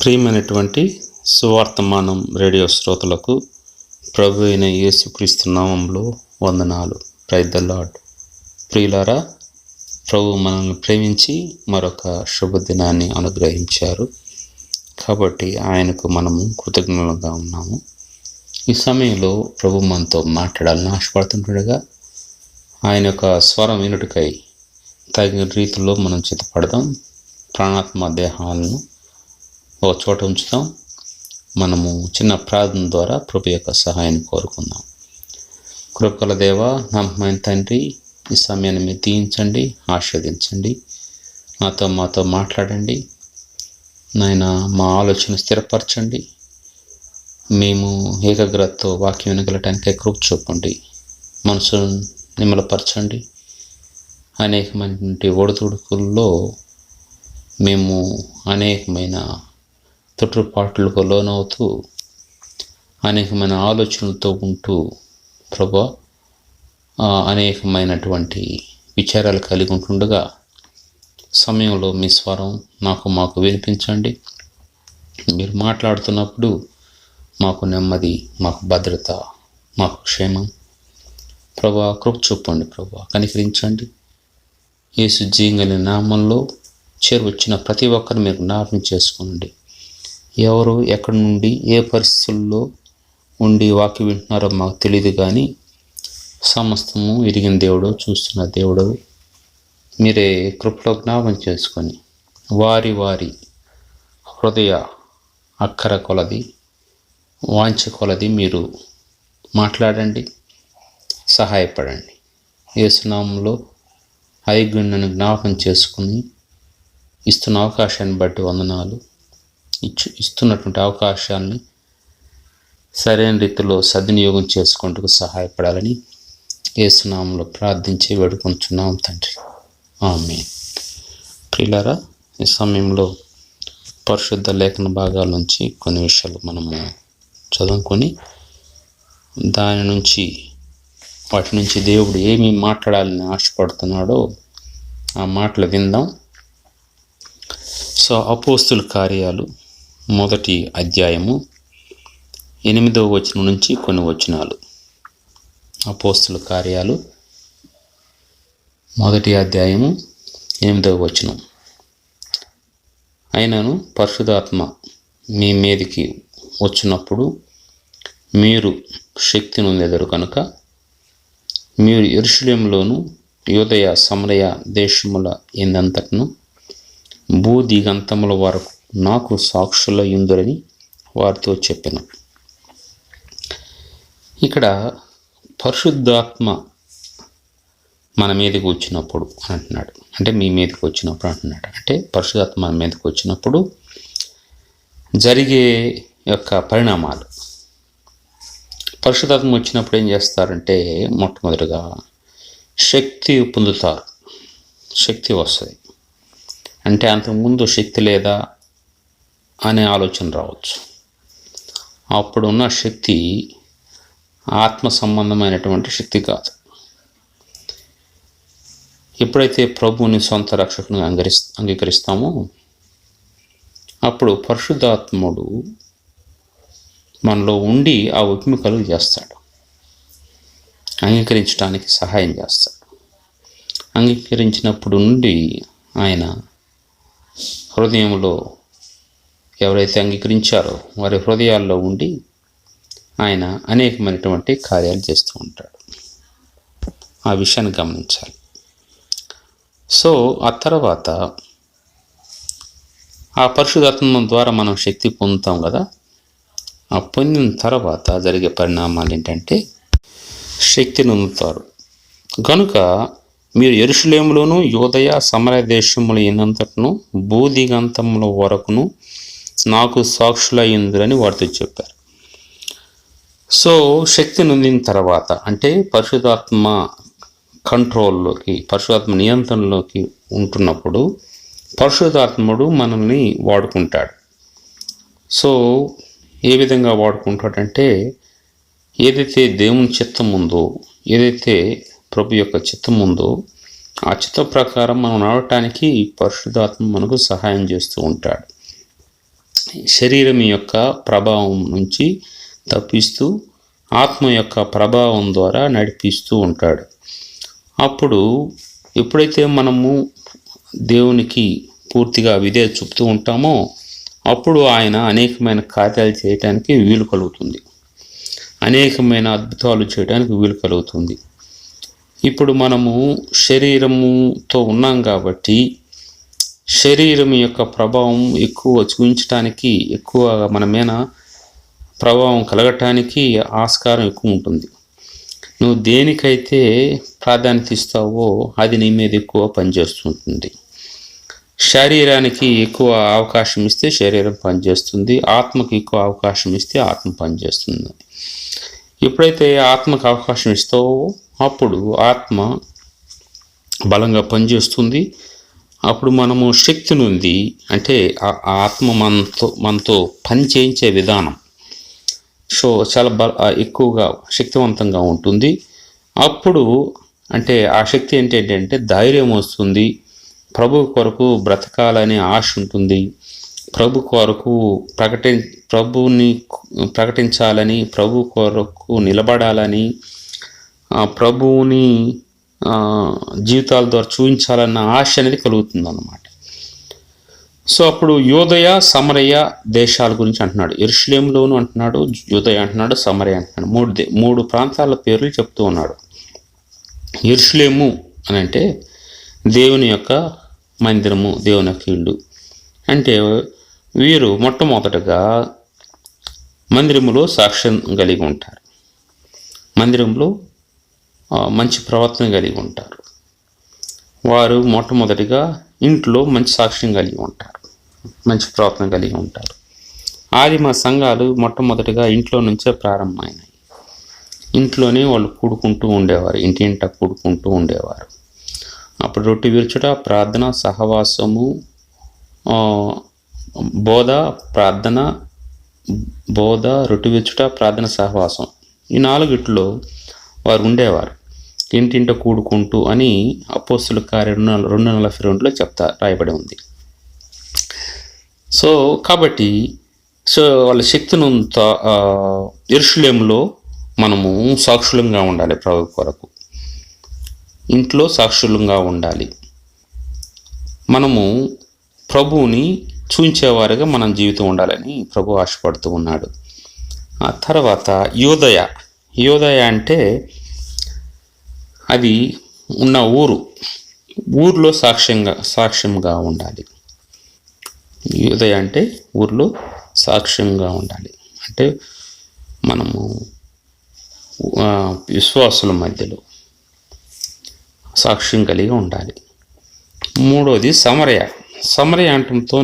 ప్రియమైనటువంటి సువార్తమానం రేడియో శ్రోతలకు ప్రభు అయిన యేసుక్రీస్తు నామంలో వందనాలు. ప్రైజ్ ద లాడ్ ప్రియులారా ప్రభు మనల్ని ప్రేమించి మరొక శుభదినాన్ని అనుగ్రహించారు. కాబట్టి ఆయనకు మనము కృతజ్ఞులుగా ఉన్నాము. ఈ సమయంలో ప్రభు మనతో మాట్లాడాలని ఆశపడుతుండగా ఆయన యొక్క స్వరం వినుటకై తగిన రీతిలో మనం చిత్తపడదాం ప్రాణాత్మ దేహాలను ఒక చోట ఉంచుతాం. మనము చిన్న ప్రార్థన ద్వారా ప్రభు యొక్క సహాయాన్ని కోరుకుందాం. కృపల దేవ నమ్మకమైన తండ్రి ఈ సమయాన్ని మీరు దీయించండి ఆస్వాదించండి మాతో మాతో మాట్లాడండి. నాయన మా ఆలోచన స్థిరపరచండి. మేము ఏకాగ్రతతో వాక్యం వినగలటానికి కృప చూపండి. మనసును నిమ్మలపరచండి. అనేకమైనటువంటి ఒడిదుడుకుల్లో మేము అనేకమైన తొట్టుపాట్లకు లోనవుతూ అనేకమైన ఆలోచనలతో ఉంటూ ప్రభా అనేకమైనటువంటి విచారాలు కలిగి ఉంటుండగా సమయంలో మీ స్వరం నాకు మాకు వినిపించండి. మీరు మాట్లాడుతున్నప్పుడు మాకు నెమ్మది మాకు భద్రత మాకు క్షేమం. ప్రభా కృప చూపండి ప్రభా కనికరించండి. యేసు జీంగలి నామంలో చేరువచ్చిన ప్రతి ఒక్కరు మీరు జ్ఞాపకం చేసుకోండి ఎవరు ఎక్కడి నుండి ఏ పరిస్థితుల్లో ఉండి వాక్యం వింటున్నారో మాకు తెలియదు కానీ సమస్తము ఎరిగిన దేవుడు చూస్తున్న దేవుడు. మీరే కృపలో జ్ఞాపం చేసుకొని వారి వారి హృదయ అక్కర కొలది వాంఛ కొలది మీరు మాట్లాడండి సహాయపడండి. ఏసునామంలో ఐగుణ్ణను జ్ఞాపకం చేసుకుని ఇస్తున్న అవకాశాన్ని బట్టి వందనాలు. ఇచ్చు ఇస్తున్నటువంటి అవకాశాన్ని సరైన రీతిలో సద్వినియోగం చేసుకుంటూ సహాయపడాలని ఏసునామంలో ప్రార్థించి వేడుకుంటున్నాం తండ్రి. ఆమె ప్రిలరా ఈ సమయంలో పరిశుద్ధ లేఖన భాగాల నుంచి కొన్ని విషయాలు మనము చదువుకొని దాని నుంచి వాటి నుంచి దేవుడు ఏమి మాట్లాడాలని ఆశపడుతున్నాడో ఆ మాటలు విందాం. సో అపోస్తుల కార్యాలు మొదటి అధ్యాయము ఎనిమిదవ వచనం నుంచి కొన్ని వచనాలు. అపోస్తుల కార్యాలు మొదటి అధ్యాయము ఎనిమిదవ వచనం. అయినను పరిశుధాత్మ మీ మీదికి వచ్చినప్పుడు మీరు శక్తి నొందెదరు కనుక మీరు ఎరుషులేంలోను యోదయ సమరయ దేశముల ఎందంతటను భూ దిగంతముల వరకు నాకు సాక్షుల ఇందురని వారితో చెప్పిన. ఇక్కడ పరిశుద్ధాత్మ మన మీదకి వచ్చినప్పుడు అంటున్నాడు. అంటే మీ మీదకి వచ్చినప్పుడు అంటున్నాడు. అంటే పరిశుధాత్మ మన మీదకి వచ్చినప్పుడు జరిగే యొక్క పరిణామాలు. పరిశుధాత్మ వచ్చినప్పుడు ఏం చేస్తారంటే మొట్టమొదటిగా శక్తి పొందుతారు. శక్తి వస్తుంది. అంటే అంతకుముందు శక్తి లేదా అనే ఆలోచన రావచ్చు. అప్పుడున్న శక్తి ఆత్మ సంబంధమైనటువంటి శక్తి కాదు. ఎప్పుడైతే ప్రభువుని సొంత రక్షకుని అంగరి అంగీకరిస్తామో అప్పుడు పరిశుద్ధాత్ముడు మనలో ఉండి ఆ ఒప్పిమి కలుగు చేస్తాడు. అంగీకరించడానికి సహాయం చేస్తాడు. అంగీకరించినప్పుడు నుండి ఆయన హృదయంలో ఎవరైతే అంగీకరించారో వారి హృదయాల్లో ఉండి ఆయన అనేకమైనటువంటి కార్యాలు చేస్తూ ఉంటాడు. ఆ విషయాన్ని గమనించాలి. సో ఆ తర్వాత ఆ పరిశుధాత్మ ద్వారా మనం శక్తి పొందుతాం కదా? ఆ పొందిన తర్వాత జరిగే పరిణామాలు ఏంటంటే శక్తిని పొందుతారు. కనుక మీరు ఎరుషులేములోను యోదయ సమర దేశములు ఎన్నంతటను భూదిగంతముల వరకును నాకు సాక్షుల వారితో చెప్పారు. సో శక్తి నొందిన తర్వాత అంటే పరిశుధాత్మ కంట్రోల్లోకి పరిశుధాత్మ నియంత్రణలోకి ఉంటున్నప్పుడు పరిశుధాత్ముడు మనల్ని వాడుకుంటాడు. సో ఏ విధంగా వాడుకుంటాడంటే ఏదైతే దేవుని చిత్తం ఉందో ఏదైతే ప్రభు యొక్క చిత్తం ఉందో ఆ చిత్త ప్రకారం మనం నడవటానికి పరిశుధాత్మ మనకు సహాయం చేస్తూ ఉంటాడు. శరీరం యొక్క ప్రభావం నుంచి తప్పిస్తూ ఆత్మ యొక్క ప్రభావం ద్వారా నడిపిస్తూ ఉంటాడు. అప్పుడు ఎప్పుడైతే మనము దేవునికి పూర్తిగా విధే చూపుతూ ఉంటామో అప్పుడు ఆయన అనేకమైన కార్యాలు చేయటానికి వీలు కలుగుతుంది. అనేకమైన అద్భుతాలు చేయడానికి వీలు కలుగుతుంది. ఇప్పుడు మనము శరీరముతో ఉన్నాం కాబట్టి శరీరం యొక్క ప్రభావం ఎక్కువ చూపించడానికి ఎక్కువ మన మీద ప్రభావం కలగటానికి ఆస్కారం ఎక్కువ ఉంటుంది. నువ్వు దేనికైతే ప్రాధాన్యత ఇస్తావో అది నీ మీద ఎక్కువ పనిచేస్తుంటుంది. శరీరానికి ఎక్కువ అవకాశం ఇస్తే శరీరం పనిచేస్తుంది. ఆత్మకు ఎక్కువ అవకాశం ఇస్తే ఆత్మ పనిచేస్తుంది. ఎప్పుడైతే ఆత్మకు అవకాశం ఇస్తావో అప్పుడు ఆత్మ బలంగా పనిచేస్తుంది. అప్పుడు మనము శక్తి నుండి అంటే ఆ ఆ ఆత్మ మనతో మనతో పని చేయించే విధానం. సో చాలా బల ఎక్కువగా శక్తివంతంగా ఉంటుంది. అప్పుడు అంటే ఆ శక్తి ఏంటంటే ధైర్యం వస్తుంది. ప్రభు కొరకు బ్రతకాలనే ఆశ ఉంటుంది. ప్రభు కొరకు ప్రకటి ప్రభుని ప్రకటించాలని ప్రభు కొరకు నిలబడాలని ఆ ప్రభువుని జీవితాల ద్వారా చూపించాలన్న ఆశ అనేది కలుగుతుంది అన్నమాట సో అప్పుడు యోదయ సమరయ దేశాల గురించి అంటున్నాడు. ఎరుషులేంలోను అంటున్నాడు యోదయ అంటున్నాడు సమరయ అంటున్నాడు. మూడు దే- మూడు ప్రాంతాల పేర్లు చెప్తూ ఉన్నాడు. ఎరుషులేము అని అంటే దేవుని యొక్క మందిరము దేవుని యొక్క ఇల్లు అంటే వీరు మొట్టమొదటగా మందిరములో సాక్ష్యం కలిగి ఉంటారు. మందిరంలో మంచి ప్రవర్తన కలిగి ఉంటారు. వారు మొట్టమొదటిగా ఇంట్లో మంచి సాక్ష్యం కలిగి ఉంటారు. మంచి ప్రవర్తన కలిగి ఉంటారు. ఆదిమ సంఘాలు మొట్టమొదటిగా ఇంట్లో నుంచే ప్రారంభమైనాయి. ఇంట్లోనే వాళ్ళు కూడుకుంటూ ఉండేవారు. ఇంటి ఇంట కూడుకుంటూ ఉండేవారు. అప్పుడు రొట్టె విరుచుట ప్రార్థన సహవాసము బోధ ప్రార్థన బోధ రొట్టె విరుచుట ప్రార్థన సహవాసం ఈ నాలుగిట్లో వారు ఉండేవారు. ఇంటింట కూడుకుంటూ అని అపోస్తుల కార్య రెండు రెండు నలభై రెండులో చెప్తా రాయబడి ఉంది. సో కాబట్టి సో వాళ్ళ శక్తిని ఎరుషులేములో మనము సాక్షులంగా ఉండాలి ప్రభు కొరకు. ఇంట్లో సాక్షులంగా ఉండాలి. మనము ప్రభువుని చూంచేవారుగా మనం జీవితం ఉండాలని ప్రభు ఆశపడుతూ ఉన్నాడు. ఆ తర్వాత యోదయ. యోదయ అంటే అది ఉన్న ఊరు. ఊర్లో సాక్ష్యంగా సాక్ష్యంగా ఉండాలి. యూదయ అంటే ఊర్లో సాక్ష్యంగా ఉండాలి. అంటే మనము విశ్వాసుల మధ్యలో సాక్ష్యం కలిగి ఉండాలి. మూడోది సమరయ. సమరయ అంటంతో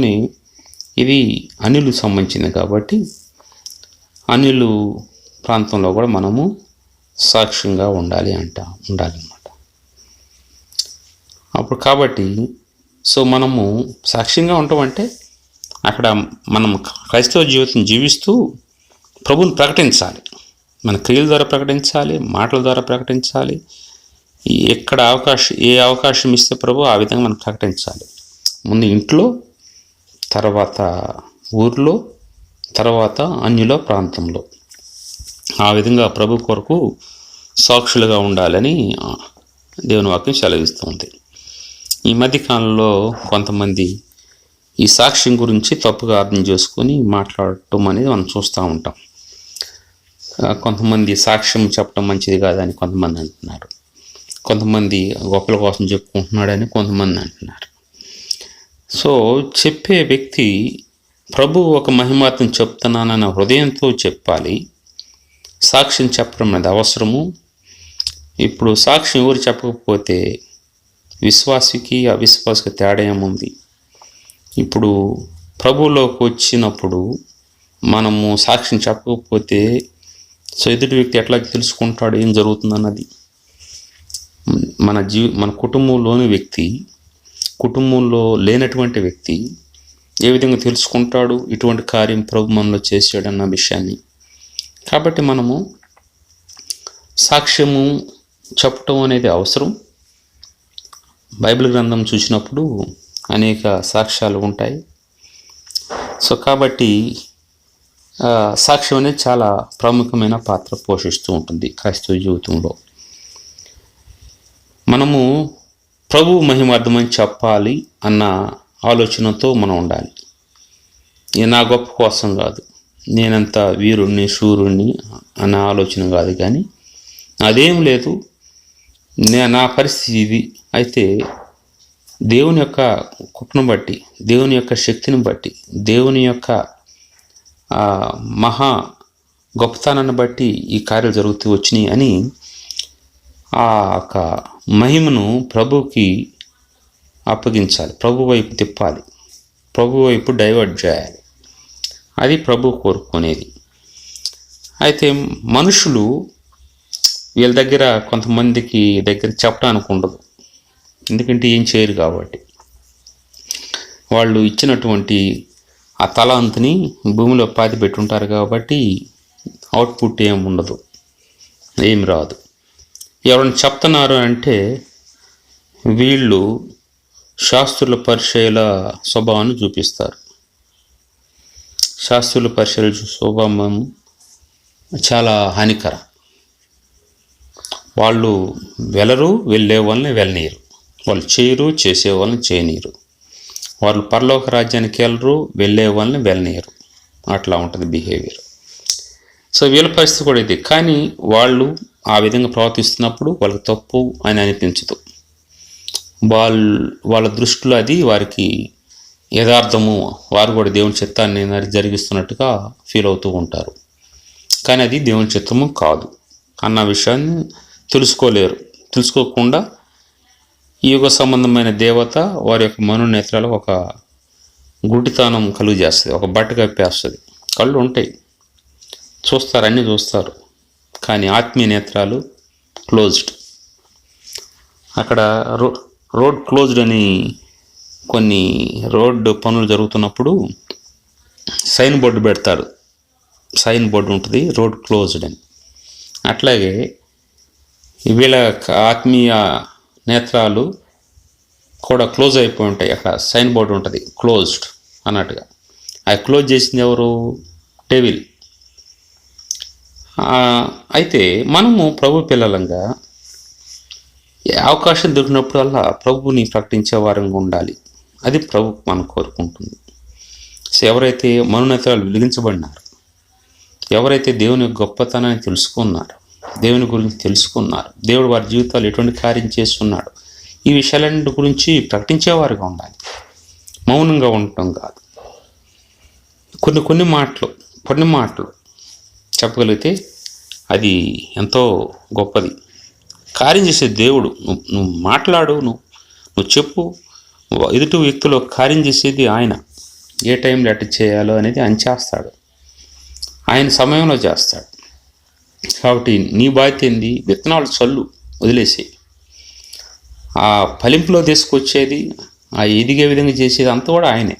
ఇది అనిలు సంబంధించింది కాబట్టి అనిలు ప్రాంతంలో కూడా మనము సాక్ష్యంగా ఉండాలి అంట ఉండాలన్నమాట. అప్పుడు కాబట్టి సో మనము సాక్ష్యంగా ఉంటామంటే అక్కడ మనం క్రైస్తవ జీవితం జీవిస్తూ ప్రభుని ప్రకటించాలి. మన క్రియల ద్వారా ప్రకటించాలి మాటల ద్వారా ప్రకటించాలి. ఎక్కడ అవకాశం ఏ అవకాశం ఇస్తే ప్రభు ఆ విధంగా మనం ప్రకటించాలి. ముందు ఇంట్లో తర్వాత ఊర్లో తర్వాత అన్యుల ప్రాంతంలో. ఆ విధంగా ప్రభు కొరకు సాక్షులుగా ఉండాలని దేవుని వాక్యం సెలవిస్తుంది. ఈ మధ్యకాలంలో కొంతమంది ఈ సాక్ష్యం గురించి తప్పుగా అర్థం చేసుకొని మాట్లాడటం అనేది మనం చూస్తూ ఉంటాం. కొంతమంది సాక్ష్యం చెప్పడం మంచిది కాదని కొంతమంది అంటున్నారు. కొంతమంది గొప్పల కోసం చెప్పుకుంటున్నాడని కొంతమంది అంటున్నారు. సో చెప్పే వ్యక్తి ప్రభు ఒక మహిమాత్మ చెప్తున్నానన్న హృదయంతో చెప్పాలి. సాక్ష్యం చెప్పడం అనేది అవసరము. ఇప్పుడు సాక్ష్యం ఎవరు చెప్పకపోతే విశ్వాసికి అవిశ్వాసికి తేడా ఏముంది? ఇప్పుడు ప్రభువులోకి వచ్చినప్పుడు మనము సాక్ష్యం చెప్పకపోతే సో ఎదుటి వ్యక్తి ఎట్లా తెలుసుకుంటాడు? ఏం జరుగుతుందన్నది మన జీవి మన కుటుంబంలోని వ్యక్తి కుటుంబంలో లేనటువంటి వ్యక్తి ఏ విధంగా తెలుసుకుంటాడు? ఇటువంటి కార్యం ప్రభు మనలో చేసాడన్న విషయాన్ని కాబట్టి మనము సాక్ష్యము చెప్పటం అనేది అవసరం. బైబిల్ గ్రంథం చూసినప్పుడు అనేక సాక్ష్యాలు ఉంటాయి. సో కాబట్టి సాక్ష్యం అనేది చాలా ప్రాముఖ్యమైన పాత్ర పోషిస్తూ ఉంటుంది క్రైస్తవ జీవితంలో. మనము ప్రభు మహిమార్థమని చెప్పాలి అన్న ఆలోచనతో మనం ఉండాలి. ఇది నా గొప్ప కోసం కాదు. నేనంత వీరుణ్ణి సూర్యుణ్ణి అన్న ఆలోచన కాదు కానీ అదేం లేదు. నే నా పరిస్థితి ఇది. అయితే దేవుని యొక్క కృపను బట్టి దేవుని యొక్క శక్తిని బట్టి దేవుని యొక్క మహా గొప్పతనాన్ని బట్టి ఈ కార్యాలు జరుగుతూ వచ్చినాయి అని ఆ యొక్క మహిమను ప్రభుకి అప్పగించాలి. ప్రభు వైపు తిప్పాలి. ప్రభు వైపు డైవర్ట్ చేయాలి. అది ప్రభు కోరుకునేది. అయితే మనుషులు వీళ్ళ దగ్గర కొంతమందికి దగ్గర చెప్పడానికి ఉండదు. ఎందుకంటే ఏం చేయరు కాబట్టి. వాళ్ళు ఇచ్చినటువంటి ఆ తలాంతిని భూమిలో పాతి పెట్టుంటారు కాబట్టి అవుట్పుట్ ఏం ఉండదు. ఏం రాదు. ఎవరైనా చెప్తున్నారు అంటే వీళ్ళు శాస్త్రుల పరిచయాల స్వభావాన్ని చూపిస్తారు. శాస్త్రులు పరిశీలించిన స్వభావం చాలా హానికరం. వాళ్ళు వెళ్ళరు వెళ్ళే వాళ్ళని వెళ్ళనీరు వాళ్ళు చేయరు చేసే వాళ్ళని చేయనీరు వాళ్ళు పరలోక రాజ్యానికి వెళ్ళరు వెళ్ళే వాళ్ళని వెళ్ళనీరు అట్లా ఉంటుంది బిహేవియర్. సో వీళ్ళ పరిస్థితి కూడా ఇది. కానీ వాళ్ళు ఆ విధంగా ప్రవర్తిస్తున్నప్పుడు వాళ్ళకి తప్పు అని అనిపించదు. వాళ్ళ వాళ్ళ దృష్టిలో అది వారికి యథార్థము వారు కూడా దేవుని చిత్తాన్ని జరిగిస్తున్నట్టుగా ఫీల్ అవుతూ ఉంటారు. కానీ అది దేవుని చిత్తము కాదు. అన్న విషయాన్ని తెలుసుకోలేరు. తెలుసుకోకుండా ఈ యుగ సంబంధమైన దేవత వారి యొక్క మనోనేత్రాలకు ఒక గుడ్డితనం కలుగు చేస్తుంది ఒక బట్ట కప్పేస్తుంది కళ్ళు ఉంటాయి. చూస్తారు అన్నీ చూస్తారు. కానీ ఆత్మీయ నేత్రాలు క్లోజ్డ్ అక్కడ రో రోడ్ క్లోజ్డ్ అని కొన్ని రోడ్డు పనులు జరుగుతున్నప్పుడు సైన్ బోర్డు పెడతారు. సైన్ బోర్డు ఉంటుంది రోడ్ క్లోజ్డ్ అని. అట్లాగే వీళ్ళ ఆత్మీయ నేత్రాలు కూడా క్లోజ్ అయిపోయి ఉంటాయి. అక్కడ సైన్ బోర్డు ఉంటుంది క్లోజ్డ్ అన్నట్టుగా. అది క్లోజ్ చేసింది ఎవరు? టేవిల్. అయితే మనము ప్రభు పిల్లలంగా అవకాశం దొరికినప్పుడల్లా ప్రభుని ప్రకటించే వారంగా ఉండాలి. అది ప్రభు మనం కోరుకుంటుంది. ఎవరైతే మనోనేతలు వెలిగించబడినారు ఎవరైతే దేవుని గొప్పతనాన్ని తెలుసుకున్నారు దేవుని గురించి తెలుసుకున్నారు దేవుడు వారి జీవితాలు ఎటువంటి కార్యం చేస్తున్నాడు ఈ విషయాలన్నిటి గురించి ప్రకటించేవారుగా ఉండాలి. మౌనంగా ఉండటం కాదు. కొన్ని కొన్ని మాటలు కొన్ని మాటలు చెప్పగలిగితే అది ఎంతో గొప్పది. కార్యం చేసే దేవుడు నువ్వు నువ్వు మాట్లాడు నువ్వు నువ్వు చెప్పు ఎదుటి వ్యక్తిలో కార్యం చేసేది ఆయన. ఏ టైంలో అటు చేయాలో అనేది ఆయన చేస్తాడు. ఆయన సమయంలో చేస్తాడు. కాబట్టి నీ బాధ్యత ఏంది? విత్తనాలు చల్లు వదిలేసి ఆ ఫలింపులో తీసుకొచ్చేది ఆ ఎదిగే విధంగా చేసేది అంతా కూడా ఆయనే.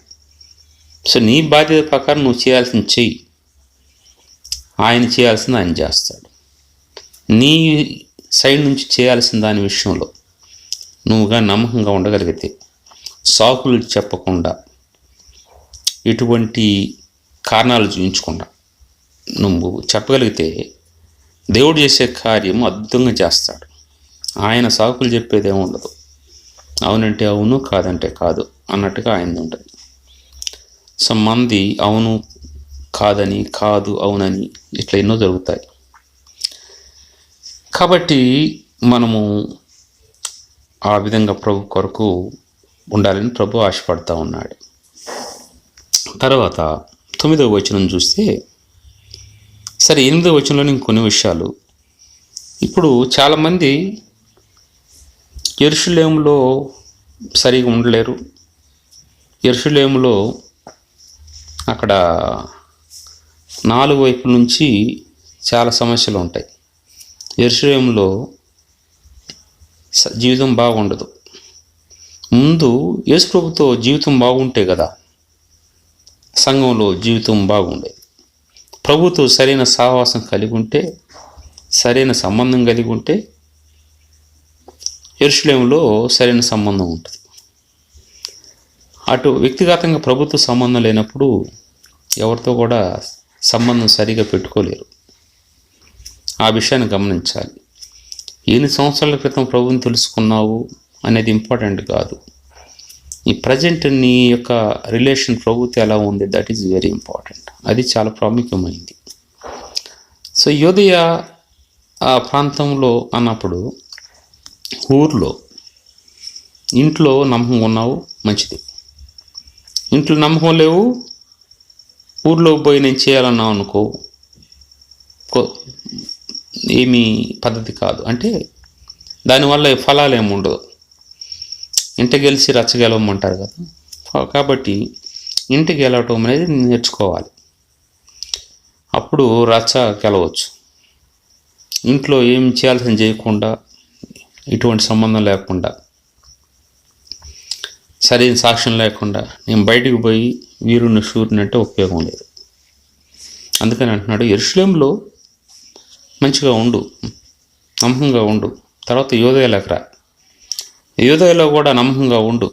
సో నీ బాధ్యత ప్రకారం నువ్వు చేయాల్సింది చెయ్యి. ఆయన చేయాల్సింది ఆయన చేస్తాడు. నీ సైడ్ నుంచి చేయాల్సిన దాని విషయంలో నువ్వుగా నమ్మకంగా ఉండగలిగితే సాకులు చెప్పకుండా ఎటువంటి కారణాలు చూపించకుండా నువ్వు చెప్పగలిగితే దేవుడు చేసే కార్యం అద్భుతంగా చేస్తాడు. ఆయన సాకులు చెప్పేది ఉండదు. అవునంటే అవును కాదంటే కాదు అన్నట్టుగా ఆయన ఉంటుంది. సో మంది అవును కాదని కాదు అవునని ఇట్లా ఎన్నో జరుగుతాయి. కాబట్టి మనము ఆ విధంగా ప్రభు కొరకు ఉండాలని ప్రభు ఆశపడతా ఉన్నాడు. తర్వాత తొమ్మిదవ వచనం చూస్తే సరే ఎనిమిదవ వచనంలో ఇంకొన్ని విషయాలు. ఇప్పుడు చాలామంది ఎరుషులేములో సరిగా ఉండలేరు. ఎరుషులేములో అక్కడ నాలుగు వైపుల నుంచి చాలా సమస్యలు ఉంటాయి. ఎరుషులేములో జీవితం బాగుండదు. ముందు యేసుప్రభుతో జీవితం బాగుంటే కదా సంఘంలో జీవితం బాగుండేది ప్రభుతో సరైన సహవాసం కలిగి ఉంటే సరైన సంబంధం కలిగి ఉంటే ఎరుషులేములో సరైన సంబంధం ఉంటుంది. అటు వ్యక్తిగతంగా ప్రభుత్వ సంబంధం లేనప్పుడు ఎవరితో కూడా సంబంధం సరిగా పెట్టుకోలేరు. ఆ విషయాన్ని గమనించాలి. ఎన్ని సంవత్సరాల క్రితం ప్రభువుని తెలుసుకున్నావు? అనేది ఇంపార్టెంట్ కాదు. ఈ ప్రజెంట్ నీ యొక్క రిలేషన్ ప్రభుత్వం ఎలా ఉంది? దట్ ఈజ్ వెరీ ఇంపార్టెంట్ అది చాలా ప్రాముఖ్యమైంది. సో యోధయ ఆ ప్రాంతంలో అన్నప్పుడు ఊర్లో ఇంట్లో నమ్మకం ఉన్నావు? మంచిది. ఇంట్లో నమ్మకం లేవు. ఊర్లో పోయి నేను చేయాలన్నావు అనుకో కో- ఏమీ పద్ధతి కాదు. అంటే దానివల్ల ఫలాలు ఏమి ఉండదు ఇంట గెలిచి రచ్చ గెలవమంటారు కదా కాబట్టి ఇంటి గెలవటం అనేది నేర్చుకోవాలి. అప్పుడు రచ్చ గెలవచ్చు. ఇంట్లో ఏం చేయాల్సిన చేయకుండా ఎటువంటి సంబంధం లేకుండా సరైన సాక్ష్యం లేకుండా నేను బయటికి పోయి వీరుని శూరుని అంటే ఉపయోగం లేదు. అందుకని అంటున్నాడు ఎరుషులేంలో మంచిగా ఉండు నమ్మకంగా ఉండు తర్వాత యోదయలకు రా యోదయలో కూడా నమ్మకంగా ఉండు.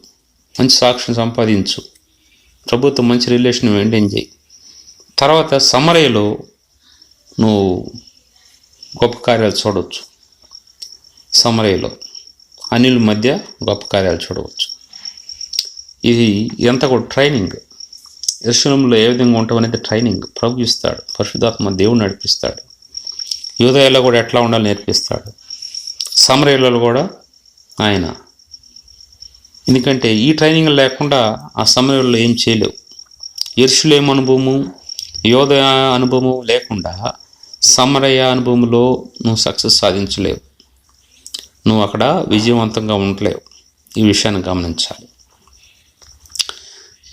మంచి సాక్ష్యం సంపాదించు. ప్రభుత్వం మంచి రిలేషన్ మెయింటైన్ చేయి. తర్వాత సమరయలో నువ్వు గొప్ప కార్యాలు చూడవచ్చు. సమరయలో అనిల్ మధ్య గొప్ప కార్యాలు చూడవచ్చు. ఇది ఎంత కూడా ట్రైనింగ్ యశ్వరంలో ఏ విధంగా ఉంటాం అనేది ట్రైనింగ్ ప్రభు ఇస్తాడు. పరిశుద్ధాత్మ దేవుడు నడిపిస్తాడు. యూదయలో కూడా ఎట్లా ఉండాలో నేర్పిస్తాడు. సమరయులలో కూడా ఆయన ఎందుకంటే ఈ ట్రైనింగ్ లేకుండా ఆ సమయంలో ఏం చేయలేవు. ఎర్షులేం అనుభవము యోదయ అనుభవము లేకుండా సమరయ అనుభవంలో నువ్వు సక్సెస్ సాధించలేవు. నువ్వు అక్కడ విజయవంతంగా ఉండలేవు. ఈ విషయాన్ని గమనించాలి.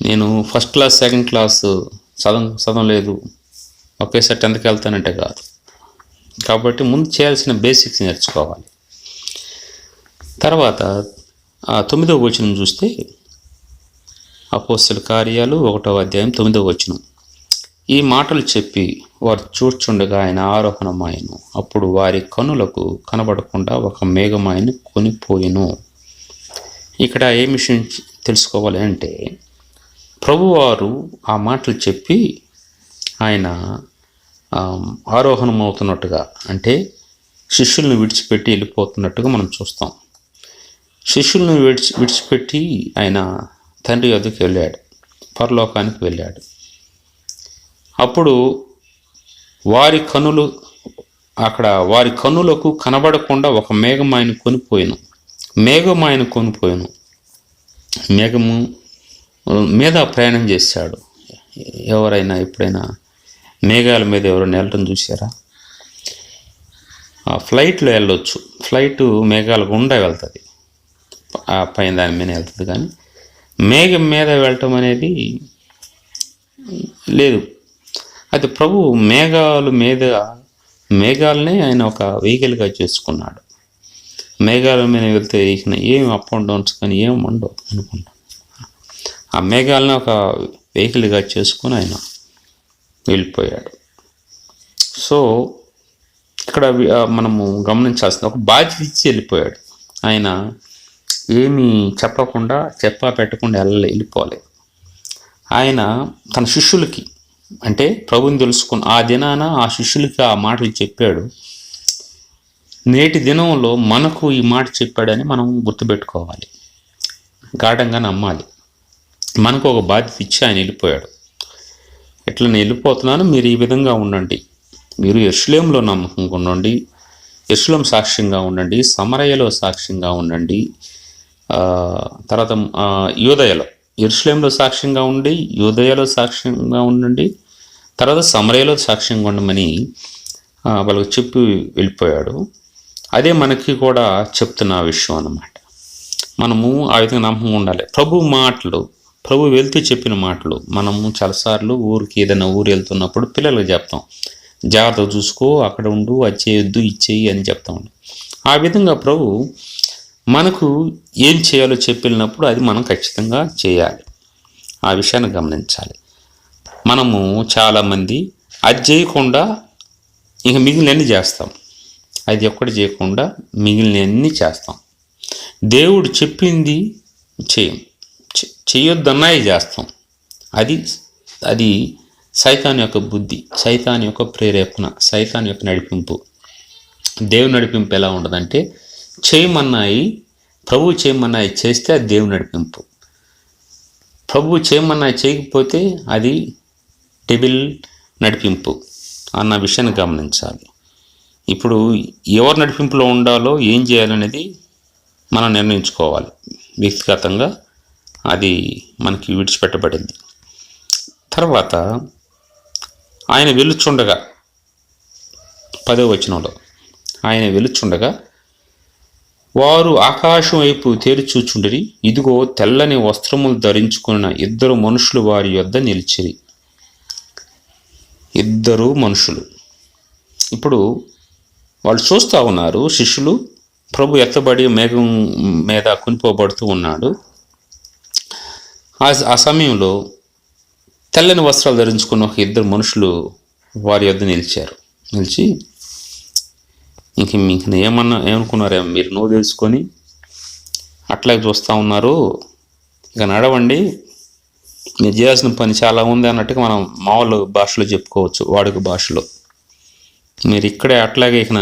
నేను ఫస్ట్ క్లాస్ సెకండ్ క్లాస్ చదవ చదవలేదు ఒకేసారి టెన్త్కి వెళ్తానంటే కాదు. కాబట్టి ముందు చేయాల్సిన బేసిక్స్ నేర్చుకోవాలి. తర్వాత తొమ్మిదవ వచనం చూస్తే అపోస్తల కార్యాలు ఒకటవ అధ్యాయం తొమ్మిదవ వచనం. ఈ మాటలు చెప్పి వారు చూర్చుండగా ఆయన ఆరోహణమాయను. అప్పుడు వారి కనులకు కనబడకుండా ఒక మేఘమాయను కొనిపోయిను. ఇక్కడ ఏ విషయం తెలుసుకోవాలి అంటే ప్రభువారు ఆ మాటలు చెప్పి ఆయన ఆరోహణమవుతున్నట్టుగా ఆరోహణం అవుతున్నట్టుగా అంటే శిష్యుల్ని విడిచిపెట్టి వెళ్ళిపోతున్నట్టుగా మనం చూస్తాం. శిష్యులను విడిచి విడిచిపెట్టి ఆయన తండ్రి వద్దకు వెళ్ళాడు. పరలోకానికి వెళ్ళాడు. అప్పుడు వారి కనులు అక్కడ వారి కనులకు కనబడకుండా ఒక మేఘం ఆయన కొనిపోయాను. మేఘం ఆయన కొనిపోయాను. మేఘము మీద ప్రయాణం చేశాడు. ఎవరైనా ఎప్పుడైనా మేఘాల మీద ఎవరైనా వెళ్ళటం చూసారా ఆ ఫ్లైట్లో వెళ్ళొచ్చు. ఫ్లైట్ మేఘాల గుండా వెళ్తుంది. పైన దాని మీద వెళ్తుంది కానీ మేఘం మీద వెళ్ళటం అనేది లేదు. అయితే ప్రభు మేఘాలు మీద మేఘాలనే ఆయన ఒక వెహికల్గా చేసుకున్నాడు. మేఘాల మీద వెళ్తే ఇక ఏం అప్ అండ్ డౌన్స్ కానీ ఏం ఉండవు అనుకుంటా ఆ మేఘాలనే ఒక వెహికల్గా చేసుకొని ఆయన వెళ్ళిపోయాడు. సో ఇక్కడ మనము గమనించాల్సిన ఒక బాధ్యత ఇచ్చి వెళ్ళిపోయాడు. ఆయన ఏమీ చెప్పకుండా చెప్పా పెట్టకుండా వెళ్ళలే వెళ్ళిపోలేదు ఆయన తన శిష్యులకి అంటే ప్రభుని తెలుసుకున్న ఆ దినాన ఆ శిష్యులకి ఆ మాటలు చెప్పాడు. నేటి దినంలో మనకు ఈ మాట చెప్పాడని మనం గుర్తుపెట్టుకోవాలి. గాఢంగా నమ్మాలి. మనకు ఒక బాధ్యత ఇచ్చి ఆయన వెళ్ళిపోయాడు. ఇట్లా నేను వెళ్ళిపోతున్నాను? మీరు ఈ విధంగా ఉండండి. మీరు యశ్లేంలో నమ్మకంగా ఉండండి. ఎర్షులేం సాక్ష్యంగా ఉండండి. సమరయ్యలో సాక్ష్యంగా ఉండండి. తర్వాత యూదయలో యోదయలో. ఎరుసలేంలో సాక్ష్యంగా ఉండి యోదయలో సాక్ష్యంగా ఉండండి తర్వాత సమరయలో సాక్ష్యంగా ఉండమని వాళ్ళకు చెప్పి వెళ్ళిపోయాడు. అదే మనకి కూడా చెప్తున్న విషయం అన్నమాట. మనము ఆ విధంగా నమ్మకంగా ఉండాలి. ప్రభు మాటలు ప్రభు వెళ్తూ చెప్పిన మాటలు మనము చాలాసార్లు ఊరికి ఏదైనా ఊరు వెళ్తున్నప్పుడు పిల్లలకు చెప్తాం. జాగ్రత్తగా చూసుకో అక్కడ ఉండు అది చేయొద్దు ఇచ్చేయి అని చెప్తా. ఉంటాం ఆ విధంగా ప్రభు మనకు ఏం చేయాలో చెప్పినప్పుడు అది మనం ఖచ్చితంగా చేయాలి. ఆ విషయాన్ని గమనించాలి. మనము చాలామంది అది చేయకుండా ఇక మిగిలినన్ని చేస్తాం. అది ఒక్కటి చేయకుండా మిగిలినన్ని చేస్తాం. దేవుడు చెప్పింది చేయం. చేయొద్దన్నాయి చేస్తాం. అది అది సైతాన్ యొక్క బుద్ధి సైతాన్ యొక్క ప్రేరేపణ సైతాన్ యొక్క నడిపింపు. దేవుని నడిపింపు ఎలా ఉండదంటే చేయమన్నాయి ప్రభు చేయమన్నాయి చేస్తే అది దేవుని నడిపింపు. ప్రభు చేయమన్నాయి చేయకపోతే అది డెబిల్ నడిపింపు అన్న విషయాన్ని గమనించాలి. ఇప్పుడు ఎవరు నడిపింపులో ఉండాలో ఏం చేయాలనేది మనం నిర్ణయించుకోవాలి. వ్యక్తిగతంగా అది మనకి విడిచిపెట్టబడింది. తర్వాత ఆయన వెలుచుండగా పదో వచనంలో ఆయన వెలుచుండగా వారు ఆకాశం వైపు తేరిచూచుండిరి ఇదిగో తెల్లని వస్త్రములు ధరించుకున్న ఇద్దరు మనుషులు వారి యొద్ద నిలిచిరి. ఇద్దరు మనుషులు. ఇప్పుడు వాళ్ళు చూస్తూ ఉన్నారు శిష్యులు. ప్రభు ఎత్తబడి మేఘం మీద కొనిపోబడుతూ ఉన్నాడు. ఆ ఆ సమయంలో తెల్లని వస్త్రాలు ధరించుకున్న ఒక ఇద్దరు మనుషులు వారి యొద్ద నిలిచారు. నిలిచి ఇంక ఇంక ఏమన్నా ఏమనుకున్నారే? మీరు నో తెలుసుకొని అట్లాగే చూస్తూ ఉన్నారు. ఇక నడవండి. మీరు చేయాల్సిన పని చాలా ఉంది అన్నట్టుగా మనం మామూలు భాషలో చెప్పుకోవచ్చు వాడుక భాషలో. మీరు ఇక్కడే అట్లాగే ఇక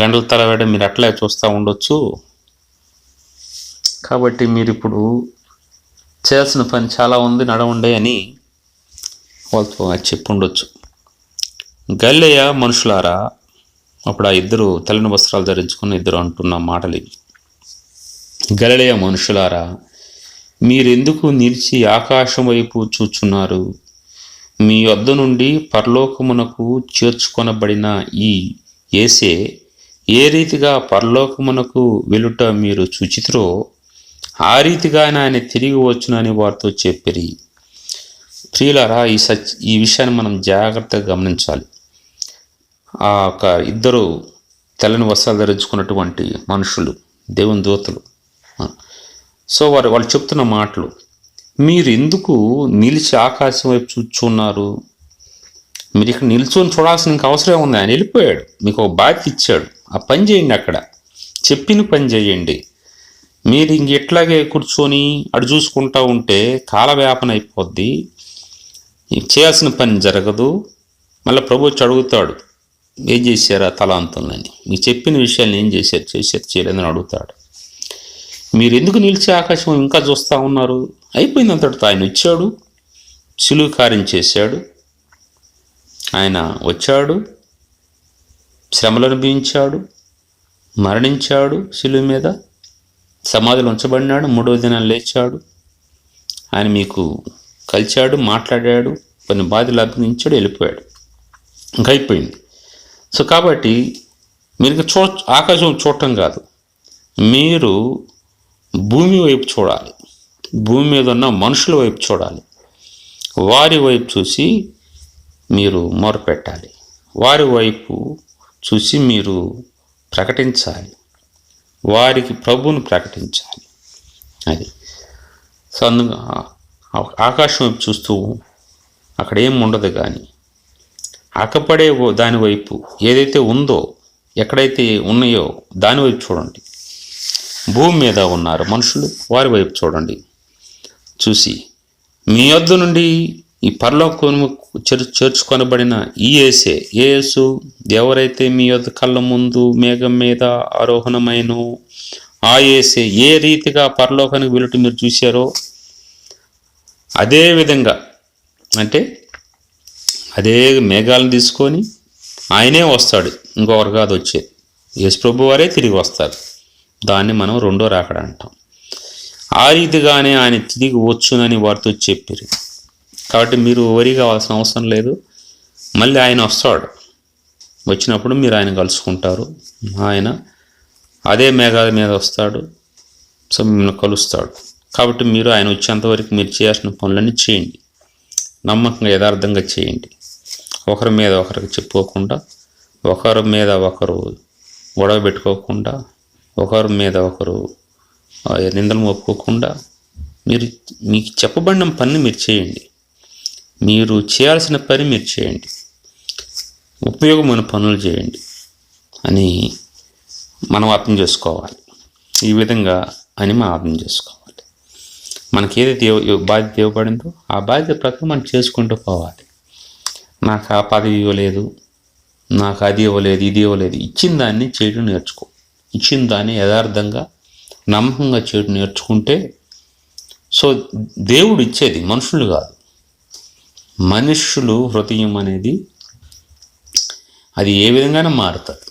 గంటల తలవేట మీరు అట్లాగే చూస్తూ ఉండొచ్చు. కాబట్టి మీరు ఇప్పుడు చేయాల్సిన పని చాలా ఉంది నడవండి అని వాళ్ళతో చెప్పి ఉండొచ్చు గల్లయ్య మనుషులారా అప్పుడు ఆ ఇద్దరు తెల్లని వస్త్రాలు ధరించుకున్న ఇద్దరు అంటున్న మాటలు ఇవి. గలలయ మనుషులారా మీరెందుకు నిలిచి ఆకాశం వైపు చూచున్నారు? మీ వద్ద నుండి పరలోకమునకు చేర్చుకొనబడిన ఈ ఏసే ఏ రీతిగా పరలోకమునకు వెలుట మీరు చూచితురో ఆ రీతిగానే ఆయన తిరిగి వచ్చునని వారితో చెప్పిరి. ప్రియులారా ఈ సచ్ ఈ విషయాన్ని మనం జాగ్రత్తగా గమనించాలి. ఆ ఒక ఇద్దరు తెల్లని వస్త్రాలు ధరించుకున్నటువంటి మనుషులు దేవుని దూతలు. సో వారు వాళ్ళు చెప్తున్న మాటలు మీరు ఎందుకు నిలిచి ఆకాశం వైపు చూచున్నారు? మీరు ఇక్కడ నిల్చొని చూడాల్సిన ఇంకా అవసరం ఉంది ఆయన వెళ్ళిపోయాడు. మీకు ఒక బాధ్యత ఇచ్చాడు. ఆ పని చేయండి అక్కడ. చెప్పిన పని చేయండి. మీరు ఇంక ఇట్లాగే కూర్చొని అటు చూసుకుంటా ఉంటే కాలవ్యాపన అయిపోద్ది. చేయాల్సిన పని జరగదు. మళ్ళీ ప్రభు వచ్చి అడుగుతాడు. ఏం చేశారా తలాంతులని? మీకు చెప్పిన విషయాన్ని ఏం చేశారు? చేశారు చేయలేదని అడుగుతాడు. మీరు ఎందుకు నిలిచి ఆకాశం ఇంకా చూస్తూ ఉన్నారు? అయిపోయింది అంతటితో ఆయన వచ్చాడు సులువు కార్యం చేశాడు. ఆయన వచ్చాడు శ్రమలు అనుభవించాడు మరణించాడు శిలువ మీద సమాధిలో ఉంచబడినాడు మూడో దినం లేచాడు. ఆయన మీకు కలిచాడు మాట్లాడాడు కొన్ని బాధలు అభినంచాడు వెళ్ళిపోయాడు. ఇంకా అయిపోయింది. సో కాబట్టి మీరు చూ ఆకాశం చూడటం కాదు. మీరు భూమి వైపు చూడాలి. భూమి మీద ఉన్న మనుషుల వైపు చూడాలి. వారి వైపు చూసి మీరు మొరపెట్టాలి. వారి వైపు చూసి మీరు ప్రకటించాలి. వారికి ప్రభువును ప్రకటించాలి. అది. సో అందు ఆకాశం వైపు చూస్తూ అక్కడ ఏం ఉండదు కానీ ఆకపడే ఓ- ఏదైతే ఉందో ఎక్కడైతే ఉన్నాయో దానివైపు చూడండి. భూమి మీద ఉన్నారు మనుషులు వారి వైపు చూడండి. చూసి మీ వద్ద నుండి ఈ పరలోకము చేర్ చేర్చుకొనబడిన ఈ ఏసే ఏ ఎవరైతే మీ యొద్ కళ్ళ ముందు మేఘం మీద ఆరోహణమైన ఆ ఏసే ఏ రీతిగా పరలోకానికి వెళ్ళటం మీరు చూశారో అదే విధంగా అంటే అదే మేఘాలను తీసుకొని ఆయనే వస్తాడు. ఇంకొకరు కాదు వచ్చేది యేసు వారే తిరిగి వస్తారు. దాన్ని మనం రెండో రాకడ అంటాం. ఆ రీతిగానే ఆయన తిరిగి వచ్చునని వారితో చెప్పారు. కాబట్టి మీరు వరి కావాల్సిన అవసరం లేదు. మళ్ళీ ఆయన వస్తాడు. వచ్చినప్పుడు మీరు ఆయన కలుసుకుంటారు. ఆయన అదే మేఘాల మీద వస్తాడు. సో మిమ్మల్ని కలుస్తాడు. కాబట్టి మీరు ఆయన వచ్చేంతవరకు మీరు చేయాల్సిన పనులన్నీ చేయండి. నమ్మకంగా యథార్థంగా చేయండి. ఒకరి మీద ఒకరికి చెప్పుకోకుండా ఒకరి మీద ఒకరు గొడవ పెట్టుకోకుండా ఒకరి మీద ఒకరు నిందలు ఒప్పుకోకుండా మీరు మీకు చెప్పబడిన పని మీరు చేయండి. మీరు చేయాల్సిన పని మీరు చేయండి. ఉపయోగమైన పనులు చేయండి అని మనం అర్థం చేసుకోవాలి. ఈ విధంగా అని మనం అర్థం చేసుకోవాలి. మనకి ఏదైతే బాధ్యత ఇవ్వబడిందో ఆ బాధ్యత ప్రకారం మనం చేసుకుంటూ పోవాలి. నాకు ఆ పదవి ఇవ్వలేదు నాకు అది ఇవ్వలేదు ఇది ఇవ్వలేదు. ఇచ్చిన దాన్ని చేయడం నేర్చుకో. ఇచ్చిన దాన్ని యథార్థంగా నమ్మకంగా చేయడం నేర్చుకుంటే సో దేవుడు ఇచ్చేది మనుషులు కాదు. మనుషులు హృదయం అనేది అది ఏ విధంగానే మారుతుంది.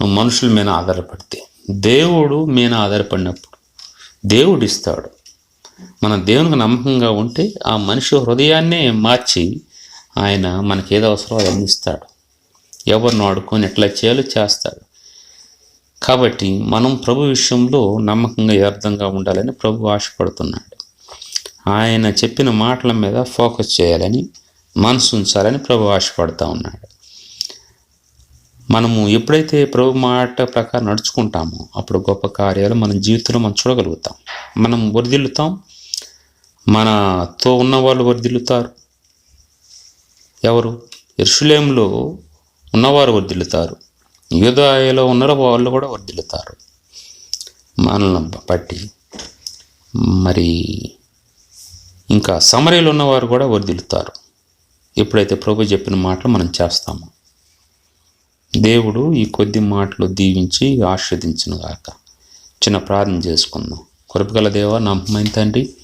నువ్వు మనుషుల మీద ఆధారపడితే దేవుడు మీద ఆధారపడినప్పుడు దేవుడు ఇస్తాడు మన దేవునికి నమ్మకంగా ఉంటే ఆ మనిషి హృదయాన్నే మార్చి ఆయన మనకి ఏదో అవసరమో అది అందిస్తాడు. ఎవరిని ఆడుకొని ఎట్లా చేయాలో చేస్తాడు. కాబట్టి మనం ప్రభు విషయంలో నమ్మకంగా యథార్థంగా ఉండాలని ప్రభు ఆశపడుతున్నాడు. ఆయన చెప్పిన మాటల మీద ఫోకస్ చేయాలని మనసు ఉంచాలని ప్రభు ఆశపడుతూ ఉన్నాడు. మనము ఎప్పుడైతే ప్రభు మాట ప్రకారం నడుచుకుంటామో అప్పుడు గొప్ప కార్యాలు మన జీవితంలో మనం చూడగలుగుతాం. మనం వరిదిల్లుతాం. మనతో ఉన్న వాళ్ళు వరిదిల్లుతారు. ఎవరు? ఎర్షులేంలో ఉన్నవారు వర్ధిల్లుతారు. యూదాయలో ఉన్న వాళ్ళు కూడా వర్ధిల్లుతారు. మనల్ని బట్టి. మరి ఇంకా సమరయలు ఉన్నవారు కూడా వర్ధిల్లుతారు. ఎప్పుడైతే ప్రభు చెప్పిన మాటలు మనం చేస్తాము. దేవుడు ఈ కొద్ది మాటలు దీవించి ఆస్వాదించును గాక. చిన్న ప్రార్థన చేసుకుందాం. కృపగల దేవ నమ్మకమైన తండ్రి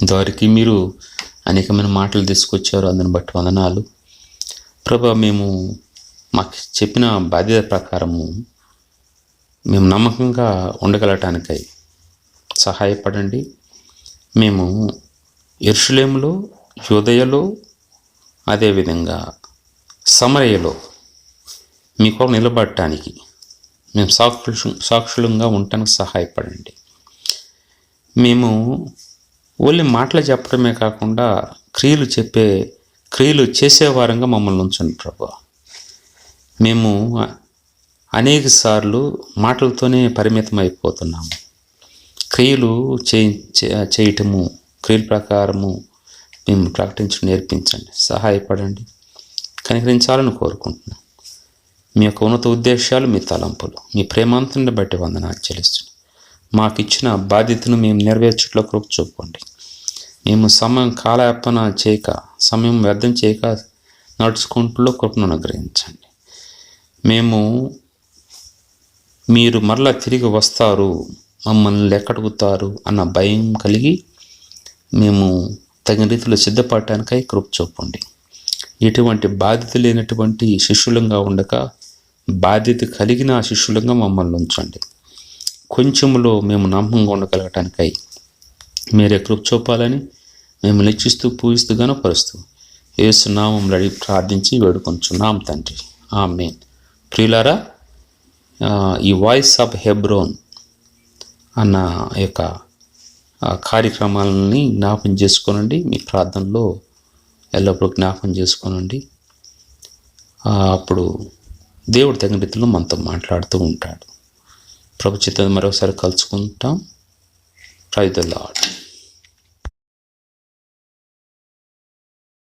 ఇంతవరకు మీరు అనేకమైన మాటలు తీసుకొచ్చారు. అందుని బట్టి వందనాలు. ప్రభా మేము మాకు చెప్పిన బాధ్యత ప్రకారము మేము నమ్మకంగా ఉండగలటానికై సహాయపడండి. మేము ఇర్షులేములో యోదయలో అదేవిధంగా సమరయలో మీకు నిలబడటానికి మేము సాక్షు సాక్షులంగా ఉండటానికి సహాయపడండి. మేము ఓన్లీ మాటలు చెప్పడమే కాకుండా క్రియలు చెప్పే క్రియలు చేసేవారంగా మమ్మల్ని ఉంచండి ప్రభు. మేము అనేక సార్లు మాటలతోనే పరిమితం అయిపోతున్నాము క్రియలు చేయి చేయటము క్రియల ప్రకారము మేము ప్రకటించడం నేర్పించండి. సహాయపడండి. కనికరించాలని కోరుకుంటున్నాం. మీ యొక్క ఉన్నత ఉద్దేశాలు మీ తలంపులు. మీ ప్రేమాంతాన్ని బట్టి వందనాలు చెల్లిస్తున్నాం. మాకు ఇచ్చిన బాధ్యతను మేము నెరవేర్చట్లో కృప చూపండి మేము సమయం కాలయాపన చేయక సమయం వ్యర్థం చేయక నడుచుకుంటూ కృపను అనుగ్రహించండి. మేము మీరు మరలా తిరిగి వస్తారు మమ్మల్ని లెక్కడుగుతారు అన్న భయం కలిగి మేము తగిన రీతిలో సిద్ధపడటానికై కృప చూపండి ఎటువంటి బాధ్యత లేనటువంటి శిష్యులంగా ఉండక బాధ్యత కలిగిన శిష్యులంగా మమ్మల్ని ఉంచండి. కొంచెంలో మేము నమ్మకంగా ఉండగలగటానికై మీరే కృప చూపాలని మేము నిచ్చిస్తూ పూజిస్తూ గనపరుస్తూ ఏసునామంలో అడిగి ప్రార్థించి వేడుకొంచున్నాం తండ్రి. ఆమె ప్రియులారా ఈ వాయిస్ ఆఫ్ హెబ్రోన్ అన్న యొక్క కార్యక్రమాలని జ్ఞాపం చేసుకోనండి. మీ ప్రార్థనలో ఎల్లప్పుడూ జ్ఞాపం చేసుకోనండి. అప్పుడు దేవుడు తగిన రీతిలో మనతో మాట్లాడుతూ ఉంటాడు. ప్రభు చిత్తం మరోసారి కలుసుకుంటాం. Praise the lord